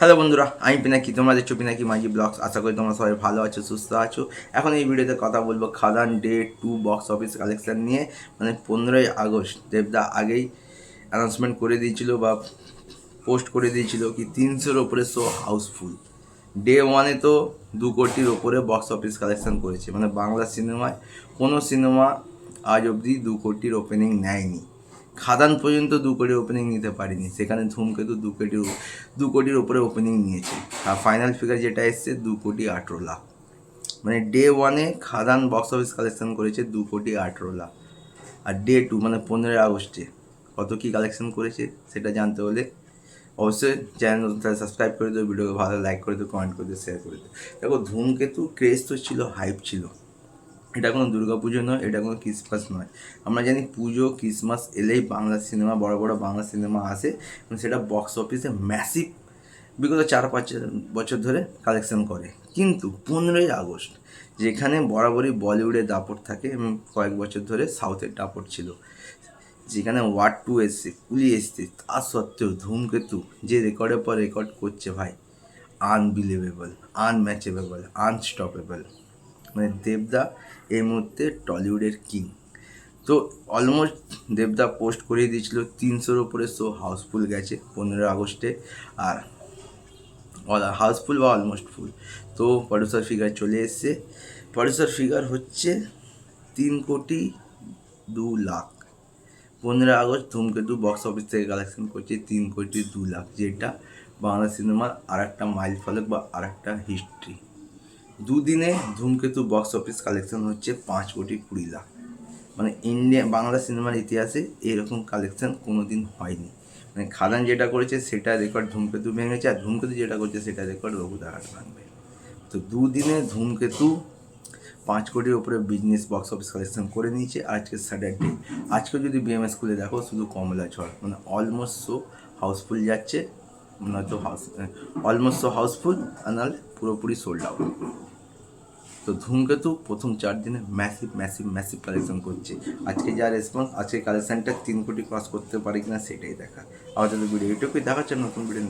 Hello বন্ধুরা, আমি পিনাকি। তোমরা দেখছ পিনাকি মাঝি ব্লগস। আশা করি তোমরা সবাই ভালো আছো, সুস্থ আছো। এখন এই ভিডিওতে কথা বলব Khadaan day two box office collection নিয়ে। মানে পনেরোই আগস্ট, দেবদা আগেই অ্যানাউন্সমেন্ট করে দিয়েছিল বা পোস্ট করে দিয়েছিল কি তিনশোর ওপরে শো হাউসফুল ডে ওয়ানে তো দু কোটির ওপরে বক্স অফিস কালেকশন করেছে। মানে বাংলা সিনেমায় কোনো সিনেমা আজ অবধি দু কোটির ওপেনিং নেয়নি। খাদান পর্যন্ত দু কোটি ওপেনিং নিতে পারিনি। সেখানে ধূমকেতু দু কোটির দু কোটির ওপরে ওপেনিং নিয়েছে। আর ফাইনাল ফিগার যেটা এসছে, দু কোটি আঠেরো লাখ। মানে ডে ওয়ানে খাদান বক্স অফিস কালেকশন করেছে দু কোটি আঠেরো লাখ। আর ডে টু মানে পনেরোই আগস্টে কত কী কালেকশন করেছে সেটা জানতে হলে অবশ্যই চ্যানেল সাবস্ক্রাইব করে দিও, ভিডিওকে ভালো লাইক করে দিও কমেন্ট করে দিও শেয়ার করে দিও। দেখো, ধূমকেতু ক্রেজ তো ছিল হাইপ ছিল। এটা কোনো দুর্গা পুজো নয়, এটা কোনো ক্রিসমাস নয়। আমরা জানি পুজো, ক্রিসমাস এলেই বাংলা সিনেমা, বড় বড় বাংলা সিনেমা আসে এবং সেটা বক্স অফিসে ম্যাসিভ বিগত চার পাঁচ বছর ধরে কালেকশন করে। কিন্তু পনেরোই আগস্ট, যেখানে বরাবরই বলিউডের দাপট থাকে এবং কয়েক বছর ধরে সাউথের দাপট ছিল, যেখানে ওয়ার্ড টু এসছে, কুলি এসছে, তা সত্ত্বেও ধূমকেতু যে রেকর্ডের পর রেকর্ড করছে ভাই আনবিলিভেবল আনম্যাচেবেবল আনস্টপেবল মানে দেবদা এই মুহূর্তে টলিউডের কিং। তো অলমোস্ট দেবদা পোস্ট করিয়ে দিয়েছিল তিনশোর ওপরে শো হাউসফুল গেছে পনেরো আগস্টে আর হাউসফুল বা অলমোস্ট ফুল তো প্রডিউসার ফিগার চলে এসছে। প্রডিউসার ফিগার হচ্ছে তিন কোটি দু লাখ। পনেরো আগস্ট ধূমকেতু বক্স অফিস থেকে কালেকশন করছে তিন কোটি দু লাখ। যেটা বাংলা সিনেমার আর একটা মাইল ফলক বা আর একটা হিস্ট্রি দুদিনে ধূমকেতু বক্স অফিস কালেকশন হচ্ছে পাঁচ কোটি কুড়ি লাখ। মানে ইন্ডিয়া, বাংলা সিনেমার ইতিহাসে এরকম কালেকশন কোনো দিন হয়নি। মানে খাদান যেটা করেছে সেটা রেকর্ড ধূমকেতু ভেঙেছে, আর ধূমকেতু যেটা করছে সেটা রেকর্ড রঘুদাঘাট ভাঙবে। তো দুদিনে ধূমকেতু পাঁচ কোটির উপরে বিজনেস বক্স অফিস কালেকশন করে নিয়েছে আজকে স্যাটারডে আজকে যদি বিএমএস খুলে দেখো, শুধু কমলা ঝড় মানে অলমোস্ট শো হাউসফুল যাচ্ছে নয়তো হাউস অলমোস্ট শো হাউসফুল আর নাহলে পুরোপুরি সোল্ড আউট তো ধূমকেতু প্রথম চার দিনে ম্যাসিভ ম্যাসিভ ম্যাসিভ কালেকশন করছে। আজকে যা রেসপন্স আজকে কালেকশনটা তিন কোটি ক্রস করতে পারে কিনা সেটাই দেখা। আমাদের ভিডিও ইউটিউবে দেখাচ্ছে নতুন ভিডিও